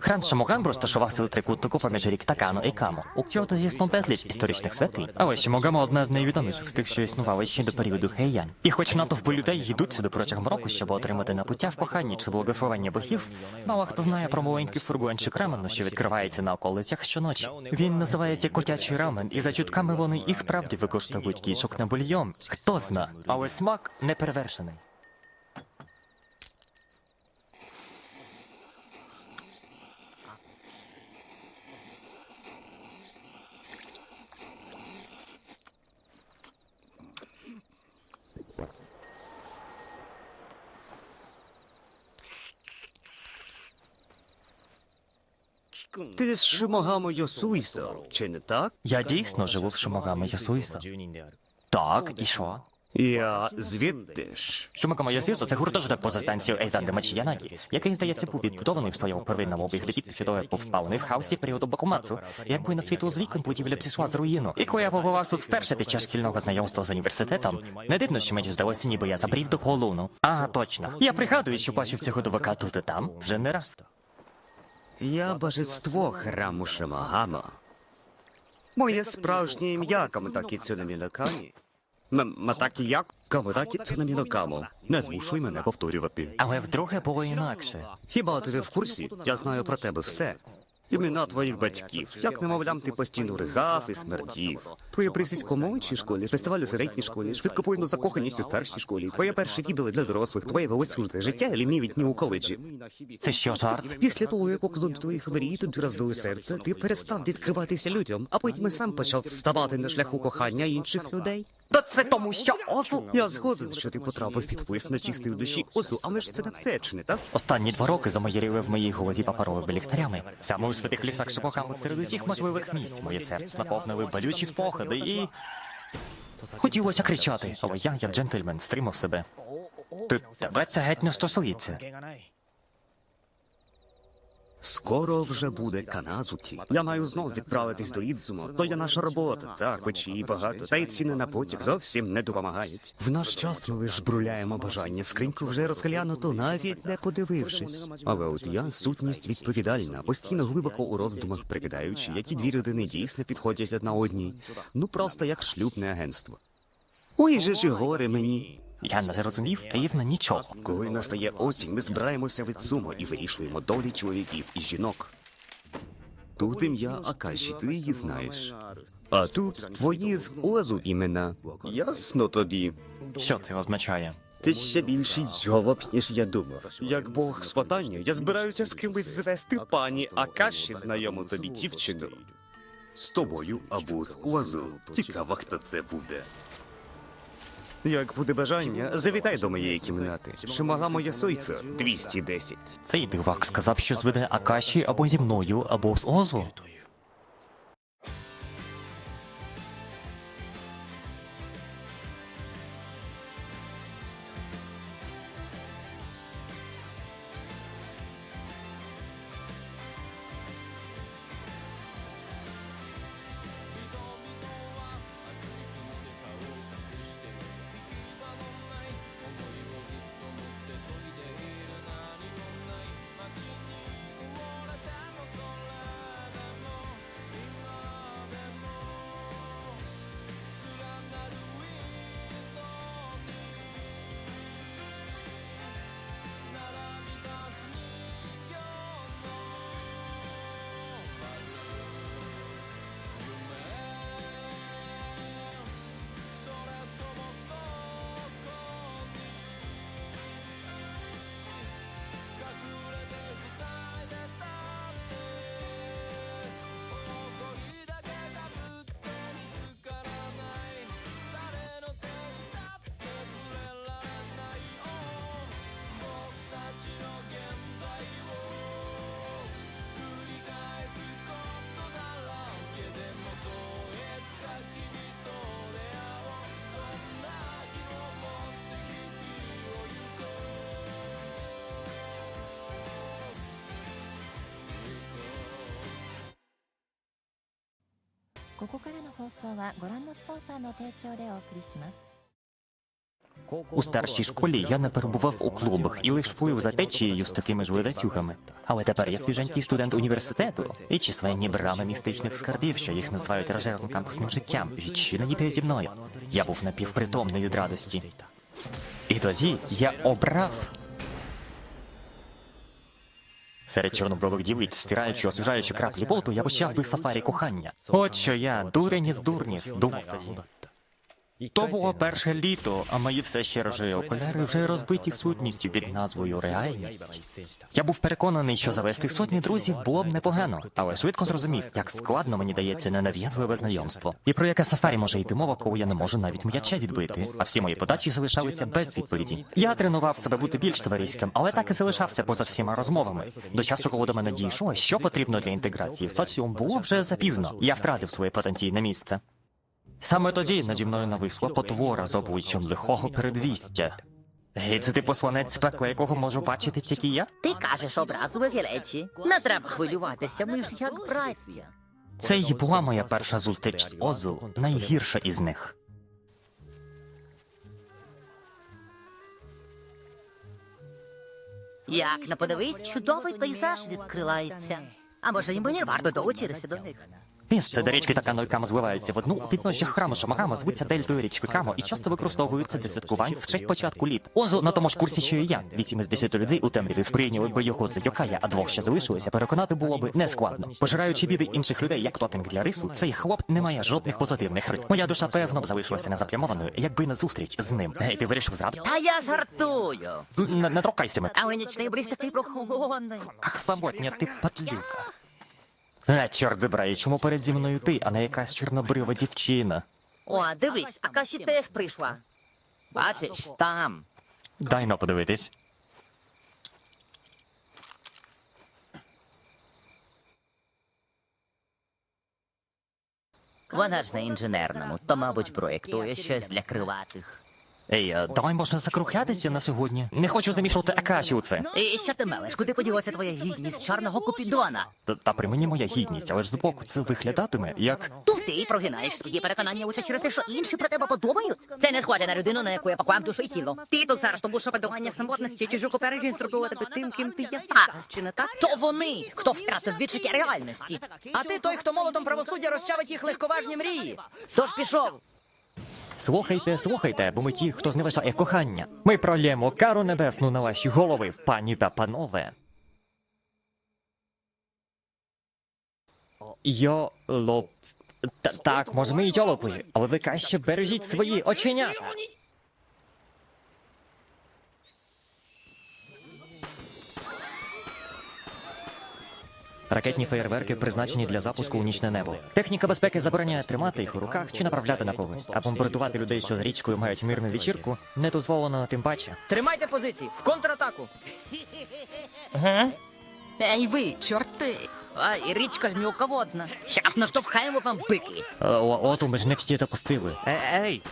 Храм Шамоган розташувався у трикутнику поміж рік Такано і Камо. У Кіото звісно безліч історичних святинь. Але Шимогама одна з найвідоміших з тих, що існували ще до періоду Хейян. І хоч натовпи людей йдуть сюди протягом року, щоб отримати напуття в коханні чи благословення богів, мало хто знає про маленький фургончик рамену, що відкривається на околицях щоночі. Він називається котячий рамен, і за чутками вони і справді використовують кішок на бульйон. Хто зна, але смак неперевершений. Ти з Шимогамо Йосуйса, чи не так? Я дійсно живу в Шимогами Ясуїса. Так, і що? Я звідти ж. Шумикомо Ясуїсо – це гуртожиток поза станцією Ейзан Демачіянагі, який, здається, був відбудований в своєму первинному вигляді після того, як був спалений в хаосі періоду Бакумацу. Якби на світло з вікон будівля пішла з руїну. І коли я побував тут вперше під час шкільного знайомства з університетом, не дивно, що мені здалося, ніби я забрів до Холуну. Ага, точно. Я пригадую, що бачив цього дувака тут і там вже не раз. Я божество храму Шамагама. Моє справжнє ім'я Камутакі Цунамінокамі. Матакі як? Камутакі Цунамінокамо. Не змушуй мене повторювати. Але вдруге було інакше. Хіба ти не в курсі? Я знаю про тебе все. Імена твоїх батьків. Як немовлям ти постійно ригав і смердів. Твоє прізвисько в молодшій школі, фестиваль у середній школі, швидкопойну закоханість у старшій школі, твоє перше відео для дорослих, твоє велосюжне життя і лінівітні у коледжі. Це що, жарт? Після того, як у твоїх воріт тобі роздули серце, ти перестав відкриватися людям, а потім і сам почав вставати на шляху кохання інших людей. Та це тому, що Озу... Я згоден, що ти потрапив під вплив на чистий душі озу, але ж це не все, чи не так? Останні два роки замоєріли в моїй голові паперовими ліхтарями. Саме у святих лісах Шипохаму серед усіх можливих місць моє серце наповнили болючі спогади і. Хотілося кричати, але я, як джентльмен, стримав себе. Ти тебе це геть не стосується. Скоро вже буде Каназукі. Я маю знов відправитись до Ідзумо. То є наша робота. Так, печі багато. Та й ціни на потяг зовсім не допомагають. В наш час ми жбруляємо бажання. Скриньку вже розглянуто, навіть не подивившись. Але от я сутність відповідальна, постійно глибоко у роздумах прикидаючи, які дві людини дійсно підходять одна одній. Ну просто як шлюбне агентство. Ой же ж горе мені. Я не зрозумів рівно нічого. Коли настає осінь, ми збираємося від сумо і вирішуємо долі чоловіків і жінок. Тут ім'я Акаші, ти її знаєш. А тут твої з Озу імена. Ясно тоді. Що це означає? Ти ще більший джовоб, ніж я думав. Як бог сватання, я збираюся з кимось звести пані Акаші знайому тобі дівчину. З тобою або з Озу. Цікаво, хто це буде. Як буде бажання, завітай до моєї кімнати. Шимагама Ясойця 210. Цей дивак сказав, що зведе Акаші або зі мною, або з Озу.「ここからの放送はご覧のスポンサーの提供でお送りします У старшій школі я не перебував у клубах і лише плив за течією з такими ж видацюгами. Але тепер я свіженький студент університету і численні брами містичних скарбів, що їх називають рожевим кампусним життям, відчинені переді мною. Я був напівпритомний від радості. І тоді я обрав Серед чорнобрових дівиць, стираючи, освіжаючи краплі поту, я почав би сафарі кохання. От що я, дурень із дурнів, думав тоді. То було перше літо, а мої все ще рожеві окуляри вже розбиті сутністю під назвою реальність. Я був переконаний, що завести сотні друзів було б непогано, але швидко зрозумів, як складно мені дається ненав'язливе знайомство. І про яке сафарі може йти мова, коли я не можу навіть м'яча відбити, а всі мої подачі залишалися без відповіді. Я тренував себе бути більш товариським, але так і залишався поза всіма розмовами. До часу, коли до мене дійшло, що потрібно для інтеграції в соціум, було вже запізно. Я втратив своє потенційне місце. Саме тоді наді мною нависла потвора з обличчям лихого передвістя. Гей, це ти посланець пекла, якого можу бачити тільки я? Ти кажеш образливі речі. Не треба хвилюватися, ми ж як браття. Це й була моя перша зустріч з Озу, найгірша із них. Як не подивись, чудовий пейзаж відкривається. А може, і мені варто долучитися до них. Місце, де річки Такано і Камо зливаються в одну, у підножжях храму Шамагама звуться дельтою річки Камо і часто використовуються для святкувань в честь початку літ. Озу на тому ж курсі, що і я. Вісім із десяти людей у темряві сприйняли би його за Йокая, а двох, що залишилося, переконати було би нескладно. Пожираючи біди інших людей як топінг для рису, цей хлоп не має жодних позитивних рит. Моя душа певно б залишилася незапрямованою, якби не зустріч з ним. Гей, ти вирішив зрадити? Та я жартую. М, Не, не торкайся мене. Але нічний бриз такий прохолодний. Ах, самотня, ти падлюка. А, чорт забирай, чому переді мною ти, а не якась чорнобрива дівчина? О, дивись, Акаші теж прийшла. Бачиш, там. Дай но подивитись. Вона ж на інженерному, то, мабуть, проєктує щось для крилатих. Ей, а давай можна закрухлятися на сьогодні. Не хочу замішувати Акаші у це. І що ти мелеш? Куди поділася твоя гідність чорного купідона? Та, та при мені моя гідність, але ж збоку це виглядатиме як. Тут ти прогинаєш свої переконання лише через те, що інші про тебе подумають. Це не схоже на людину, на яку я поклав душу і тіло. Ти тут зараз тому що подолання самотності чужу попереджень зробила тебе тим, ким ти є зараз, чи не так? То вони, хто втратив відчуття реальності. А ти той, хто молотом правосуддя розчавить їх легковажні мрії. Тож пішов. Слухайте, слухайте, бо ми ті, хто зневажає кохання. Ми пролємо кару небесну на ваші голови, пані та панове. Йолоп. Та, так, може, ми й йолопи, але ви краще бережіть свої оченята. Ракетні феєрверки призначені для запуску у нічне небо. Техніка безпеки забороняє тримати їх у руках чи направляти на когось, а бомбардувати людей, що з річкою мають мирну вечірку, не дозволено тим паче. Тримайте позиції в контратаку. Ей ви, чорти! А, і річка ж мілководна. Щас наштовхаємо вам бики. О, оту ми ж не всі запустили. Е, ей!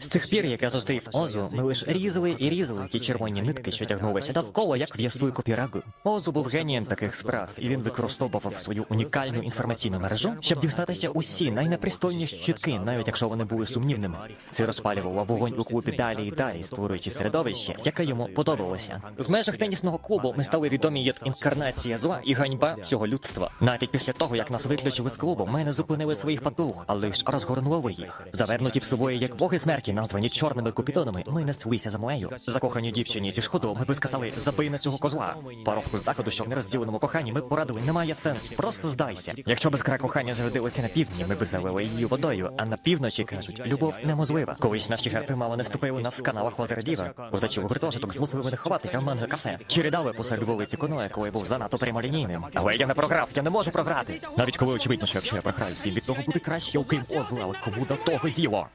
З тих пір, як я зустрів Озу, ми лише різали і різали ті червоні нитки, що тягнулися довкола, як в'ясу копірагу. Озу був генієм таких справ, і він використовував свою унікальну інформаційну мережу, щоб дізнатися усі найнепристойніші чутки, навіть якщо вони були сумнівними. Це розпалювало вогонь у клубі далі і далі, створюючи середовище, яке йому подобалося. В межах тенісного клубу ми стали відомі як інкарнація зла і ганьба всього людства. Навіть після того, як нас виключили з клубу, ми не зупинили своїх потуг, а лише розгорнули їх. Завернуті в собою як боги смерті, названі чорними купідонами, ми неслися за моєю. Закохані дівчині зі сходу, ми би сказали, забий на цього козла. Пароху заходу, що в нерозділеному коханні, ми порадили, немає сенсу. Просто здайся. Якщо б іскра кохання зародилася на півдні, ми б залили її водою, а на півночі кажуть, любов неможлива. Колись наші жертви мало не ступили нас в каналах Лазердіва. Позачив у гуртожиток змусили мене ховатися в манго кафе. Чи ридали посеред вулиці Коноя, коли був занадто прямолінійним. Але я не програв, я не можу програти. Навіть коли очевидно, що якщо я програю, всім від того буде краще, окрім озла, кому до того діло.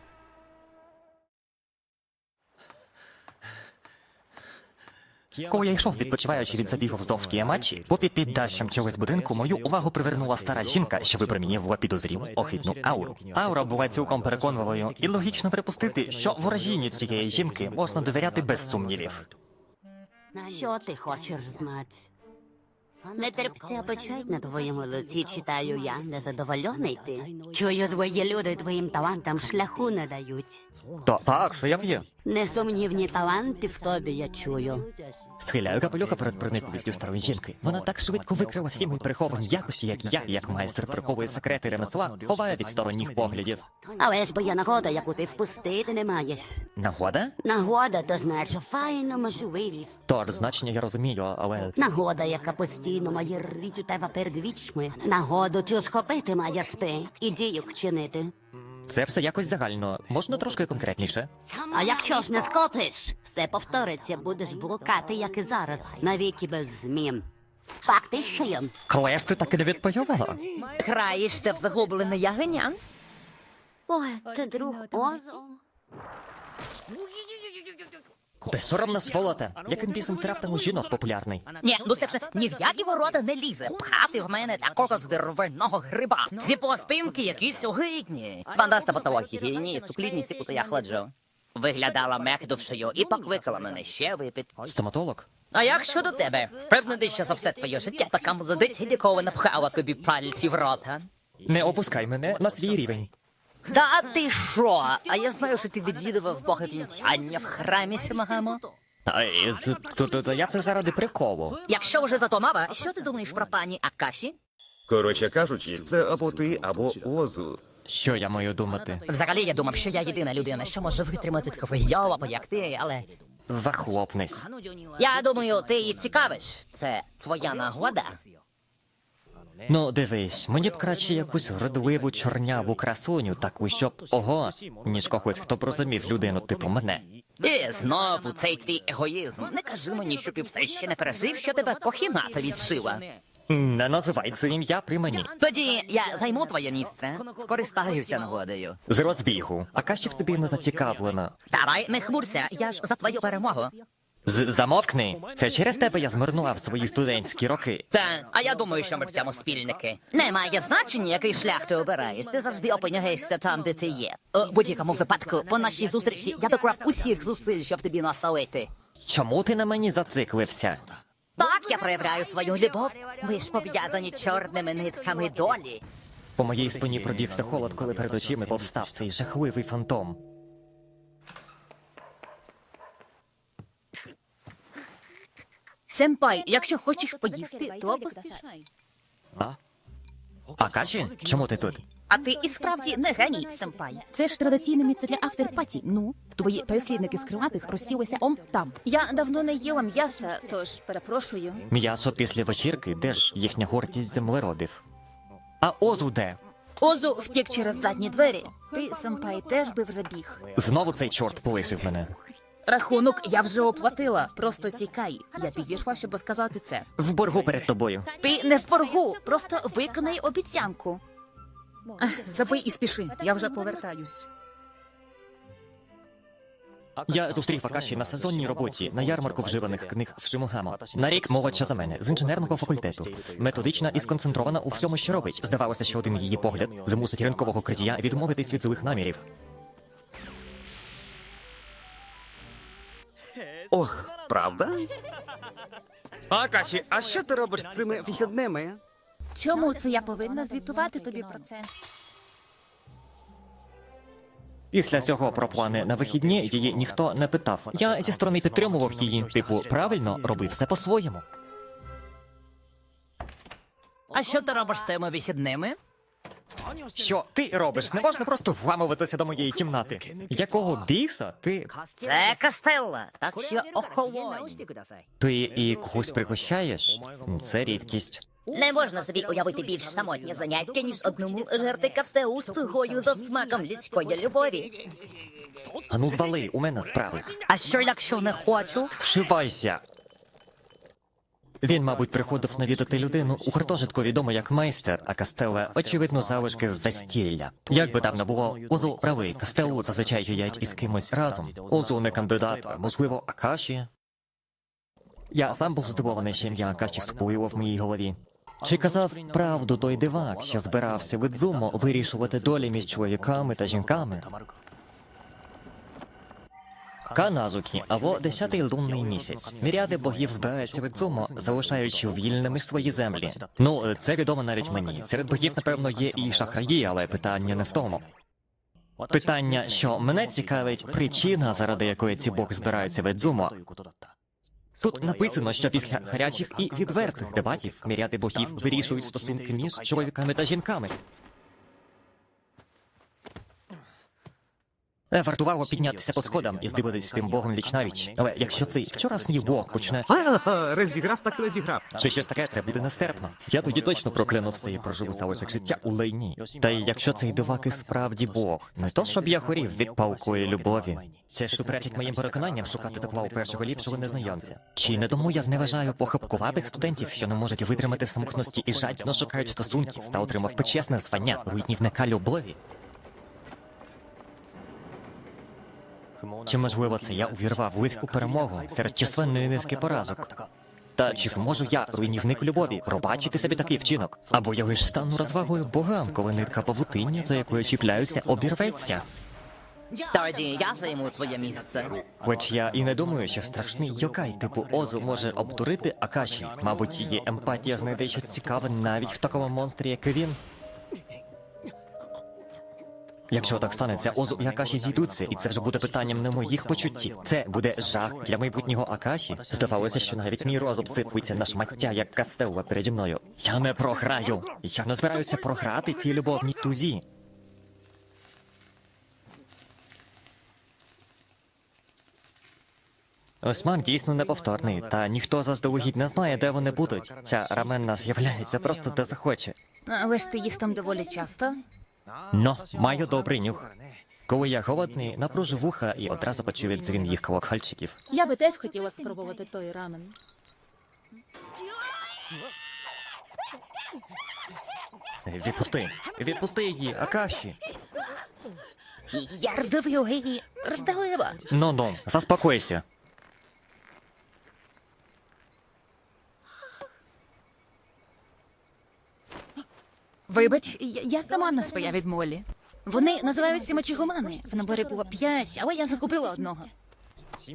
Коли я йшов, відпочиваючи від забігу вздовж кіямачі, попід піддащем чогось будинку мою увагу привернула стара жінка, що випромінювала підозрілу охитну ауру. Аура була цілком переконливою, і логічно припустити, що ворожінню цієї жінки можна довіряти без сумнівів. Що ти хочеш знати? Нетерпця печать на твоєму лиці читаю я, незадоволений ти. Чую, твої люди твоїм талантам шляху не дають. Та так, це я в'є. Несумнівні таланти в тобі я чую. Схиляю капелюха перед проникливістю старої жінки. Вона так швидко викрила всі мої приховані якості, як я, як майстер приховує секрети ремесла, ховає від сторонніх поглядів. Але ж бо є нагода, яку ти впустити не маєш. Нагода? Нагода то значить файна можливість. Тож, значення я розумію, але Нагода, яка постійно має рить у тебе перед вічми. Нагоду цю схопити маєш ти і дію вчинити. Це все якось загально. Можна трошки конкретніше? А якщо ж не скотиш, все повториться, будеш блукати, як і зараз, навіки без змін. Факти ще є. Клеш, ти так і не відповіла. Граєшся в загублене ягеня? Ой, це друг Озо. Безсоромна сволота. Яким бісом трав у жінок популярний? Ні, ну це вже ні в які ворота не лізе. Пхати в мене такого здоровенного гриба. Ці поспімки якісь огидні. Бандаста Фандаста патології, ні, стуклідність, яку я хладжу. Виглядала мехдовшою і покликала мене ще випити. Стоматолог? А як щодо тебе? Впевнений, що за все твоє життя така молодиця ніколи не пхала тобі пальці в рота. Не опускай мене на свій рівень. Та ти що? А я знаю, що ти відвідував боговінчання в храмі Сімагамо. Ай, з- то- то- то я це заради приколу. Якщо вже зато мова, що ти думаєш про пані Акаші? Коротше кажучи, це або ти, або Озу. Що я маю думати? Взагалі я думав, що я єдина людина, що може витримати такого йолопа, як ти, але. Вахлопнись. Я думаю, ти її цікавиш. Це твоя нагода. Ну, дивись, мені б краще якусь гродливу чорняву красуню, таку, щоб ого, ніж когось, хто б розумів людину, типу мене. І знову цей твій егоїзм. Не кажи мені, що ти все ще не пережив, що тебе кохіната відшила. Не називай це ім'я при мені. Тоді я займу твоє місце, скористаюся нагодою. З розбігу. А каші в тобі не зацікавлена. Давай, не хмурся, я ж за твою перемогу. З замовкни. Це через тебе я змарнував свої студентські роки. Та, а я думаю, що ми в цьому спільники. Немає значення, який шлях ти обираєш. Ти завжди опиняєшся там, де ти є. У будь-якому випадку, по нашій зустрічі я доклав усіх зусиль, щоб тобі насолити. Чому ти на мені зациклився? Так я проявляю свою любов. Ви ж пов'язані чорними нитками долі. По моїй спині пробігся холод, коли перед очима повстав цей жахливий фантом. Сенпай, якщо хочеш поїсти, то поспішай. А каші? Чому ти тут? А ти і справді не геній, сенпай. Це ж традиційне місце для авторпаті. Ну, твої переслідники з крилатих розсілися он там. Я давно не їла м'яса, тож перепрошую. М'ясо після вечірки, де ж їхня гордість землеродив? А озу де? Озу втік через задні двері. Ти, сенпай, теж би вже біг. Знову цей чорт полишив мене. Рахунок я вже оплатила. Просто тікай. Я підійшла, щоб сказати це. В боргу перед тобою. Ти не в боргу, просто виконай обіцянку. Ех, Забий і спіши, я вже повертаюсь. Я зустрів Акаші на сезонній роботі на ярмарку вживаних книг в Шимогамо. На рік молодша за мене з інженерного факультету. Методична і сконцентрована у всьому, що робить. Здавалося, що один її погляд змусить ринкового критія відмовитись від злих намірів. Ох, правда? Акаші, а що ти робиш з цими вихідними? Чому це я повинна звітувати тобі про це? Після цього про плани на вихідні її ніхто не питав. Я зі сторони підтримував її, типу, правильно робив все по-своєму. А що ти робиш з тими вихідними? Що ти робиш? Не можна просто вламуватися до моєї кімнати. Якого біса ти? Це Кастелла, так що охолонь. Ти і когось пригощаєш? Це рідкість. Не можна собі уявити більш самотнє заняття, ніж одному жерти кастеу з тугою за смаком людської любові. Ану звали, у мене справи. А що, якщо не хочу? Вшивайся. Він, мабуть, приходив навідати людину у гуртожитку відомо як майстер, а Кастеле, очевидно, залишки з застілля. Як би там не було, Озу правий, Кастелу зазвичай їдять із кимось разом. Озу не кандидат, можливо, Акаші. Я сам був здивований, що ім'я Акаші сплило в моїй голові. Чи казав правду той дивак, що збирався в Ідзумо вирішувати долі між чоловіками та жінками? Каназукі або десятий лунний місяць. Міряди богів збираються від Зумо, залишаючи вільними свої землі. Ну, це відомо навіть мені. Серед богів, напевно, є і шахраї, але питання не в тому. Питання, що мене цікавить причина, заради якої ці боги збираються від Зумо. Тут написано, що після гарячих і відвертих дебатів міряди богів вирішують стосунки між чоловіками та жінками. Вартувало піднятися по сходам і здивитись з тим богом вічнавіч. Але якщо ти вчорашній бог почне розіграв так розіграв. чи щось таке, це буде нестерпно. Я тоді точно прокляну все і проживу сталося життя у лайні. Та й якщо цей дивак і справді бог, не то щоб я хорів від палкої любові. Це ж суперечить моїм переконанням шукати тепла у першого ліпшого незнайомця. Чи не тому я зневажаю похапкуватих студентів, що не можуть витримати самотності і жадібно шукають стосунків та отримав почесне звання руйнівника любові? Чи можливо це я увірвав легку перемогу серед численної низки поразок? Та чи зможу я, руйнівник любові, пробачити собі такий вчинок? Або я лиш стану розвагою богам, коли нитка павутиння, за якою чіпляюся, обірветься? Тоді я займу твоє місце. Хоч я і не думаю, що страшний йокай типу Озу може обдурити Акаші. Мабуть, її емпатія знайде щось цікаве навіть в такому монстрі, як він. Якщо так станеться, Озу і Акаші зійдуться, і це вже буде питанням не моїх почуттів. Це буде жах для майбутнього Акаші. Здавалося, що навіть мій розум сипується на шмаття, як кастелла переді мною. Я не програю. Я не збираюся програти цій любовній тузі. Осман дійсно неповторний, та ніхто заздалегідь не знає, де вони будуть. Ця раменна з'являється просто де захоче. Але ж ти їш там доволі часто. Но маю добрий нюх. Коли я голодний, напружу вуха і одразу почую дзвін їх колокольчиків. Я би теж хотіла спробувати той рамен. Відпусти, відпусти її, Акаші. Я роздавив її. Роздавила. Ну ну, заспокойся. Вибач, я, я сама не своя від Молі. Вони називаються мочегумани. В наборі було п'ять, але я закупила одного.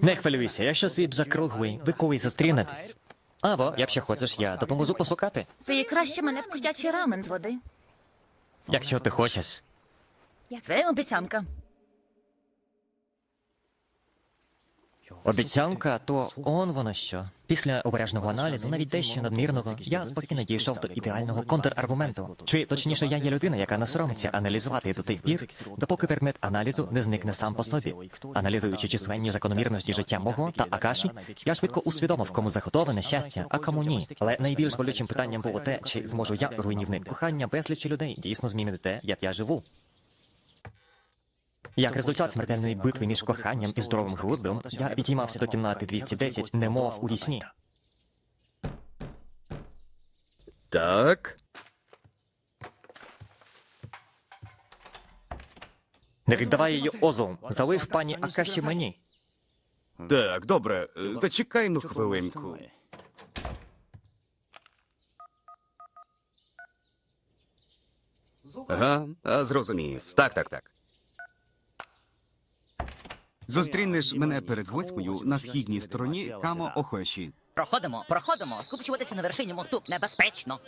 Не хвилюйся, якщо світ закруглий, ви колись зустрінетесь. Або, якщо хочеш, я допоможу пошукати. Це краще мене в котячий рамен з води. Якщо ти хочеш. Це обіцянка. Обіцянка, то он воно що. Після обережного аналізу, навіть дещо надмірного, я спокійно дійшов до ідеального контраргументу. Чи точніше, я є людина, яка не соромиться аналізувати до тих пір, допоки предмет аналізу не зникне сам по собі. Аналізуючи численні закономірності життя мого та Акаші, я швидко усвідомив, кому заготоване щастя, а кому ні. Але найбільш болючим питанням було те, чи зможу я, руйнівник кохання безлічі людей, дійсно змінити те, як я живу. Як результат смертельної битви між коханням і здоровим глуздом, я підіймався до кімнати 210, немов у вісні. Так. Не віддавай її Озу, залиш пані Акаші мені. Так, добре, е, зачекай ну хвилинку. Ага, а, зрозумів. Так, так, так. Зустрінеш мене перед восьмою на східній стороні Камо Охоші. Проходимо, проходимо. Скупчуватися на вершині мосту небезпечно.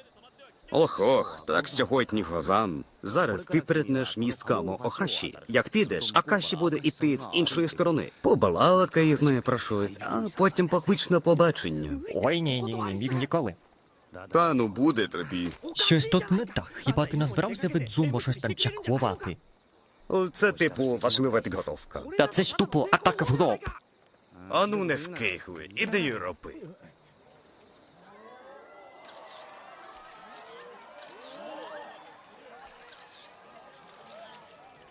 Ох ох, так сьогодні глазам. Зараз ти перетнеш міст Камо Охаші. Як підеш, Акаші буде іти з іншої сторони. Побалакай з нею про щось, а потім поклич на побачення. Ой, ні, ні, ні, ні, ніколи. Та ну буде тобі. Щось тут не так. Хіба ти не збирався від зумбо щось там чаклувати? Це типу важлива підготовка. Та це ж тупо атака в лоб. Ану не скихли, іди роби.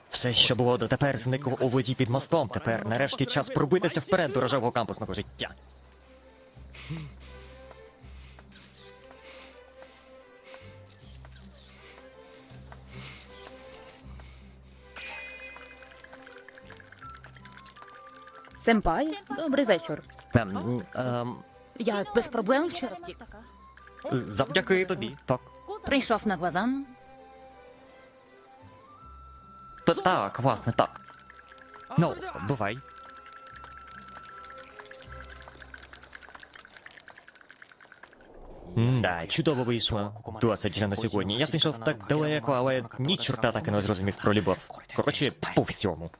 Все, що було дотепер, зникло у воді під мостом. Тепер нарешті час пробитися вперед до рожевого кампусного життя. Семпай, добрий вечір. Ем, ем, Я без проблем вчора втік. завдяки тобі. Так. Прийшов на глазан. Т- так, власне, так. Ну, бувай. Да, чудово вийшло. Досить вже на сьогодні. Я зайшов так далеко, але ні чорта так і не зрозумів про любов. Коротше, по всьому.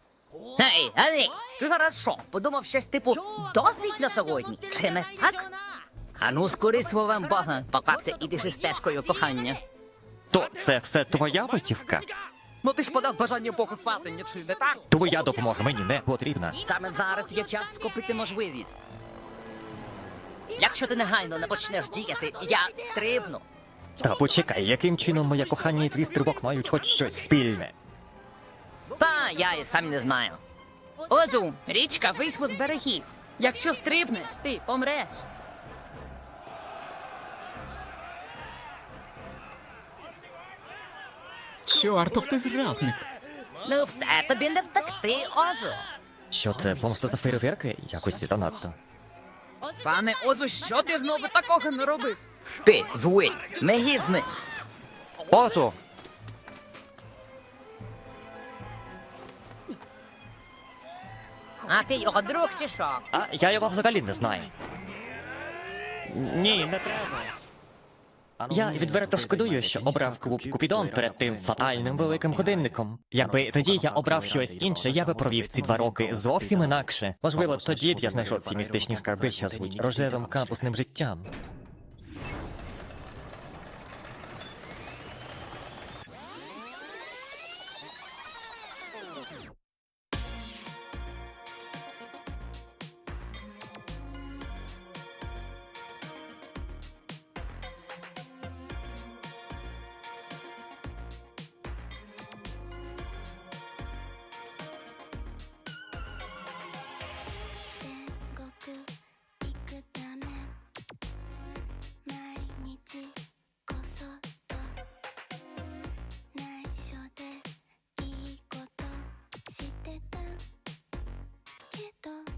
Ей, Андрій, ти зараз що? Подумав щось типу досить на сьогодні? Чи не так? А ну скори словам Бога, поквапся ідиш стежкою кохання. То це все твоя витівка? Ну ти ж подав бажання Богу сватання, чи не так? Твоя допомога мені не потрібна. Саме зараз є час скопити можливість. Якщо ти негайно не почнеш діяти, я стрибну. Та почекай, яким чином моє кохання і твій стрибок мають хоч щось спільне? Та я і сам не знаю. Озу, річка вийшла з берегів. Якщо стрибнеш, ти помреш. Чортов ти зрадник. Ну все, тобі не втекти, Озу. Що це, помста за фейерверки? Якось занадто. Пане Озу, що ти знову такого не робив? Ти злий, негідний. Ото! А ти його друг чи що? А я його взагалі не знаю. Ні, не треба. Я відверто шкодую, що обрав клуб Купідон перед тим фатальним великим годинником. Якби тоді я обрав щось інше, я би провів ці два роки зовсім інакше. Можливо, тоді б я знайшов ці містичні скарби, що звуть рожевим кампусним життям.「けど